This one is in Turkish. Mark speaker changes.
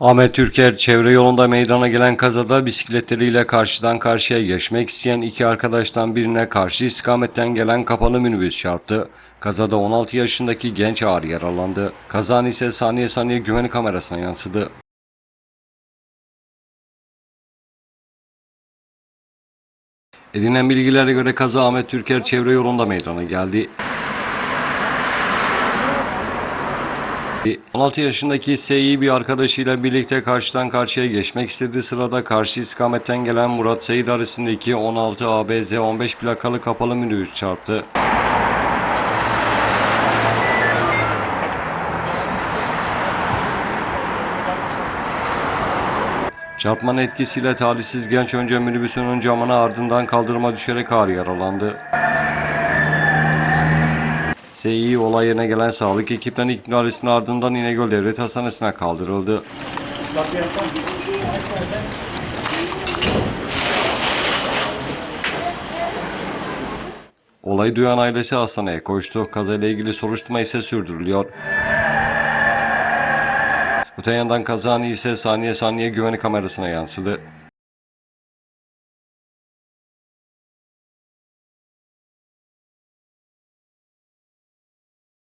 Speaker 1: Ahmet Türker çevre yolunda meydana gelen kazada bisikletleriyle karşıdan karşıya geçmek isteyen iki arkadaştan birine karşı istikametten gelen kapalı minibüs çarptı. Kazada 16 yaşındaki genç ağır yaralandı. Kazan ise saniye saniye güvenlik kamerasına yansıdı. Edinilen bilgilere göre kaza Ahmet Türker çevre yolunda meydana geldi. 16 yaşındaki Sİ bir arkadaşıyla birlikte karşıdan karşıya geçmek istediği sırada karşı istikametten gelen Murat Seyit arasındaki 16 ABZ 15 plakalı kapalı minibüs çarptı. Çarpmanın etkisiyle talihsiz genç önce minibüsün ön camına ardından kaldırıma düşerek ağır yaralandı. Sİ olay yerine gelen sağlık ekiplerinin iknaresinin ardından İnegöl Devlet Hastanesi'ne kaldırıldı. Olayı duyan ailesi hastaneye koştu. Kazayla ilgili soruşturma ise sürdürülüyor. Öte yandan kazanı ise saniye saniye güvenlik kamerasına yansıdı.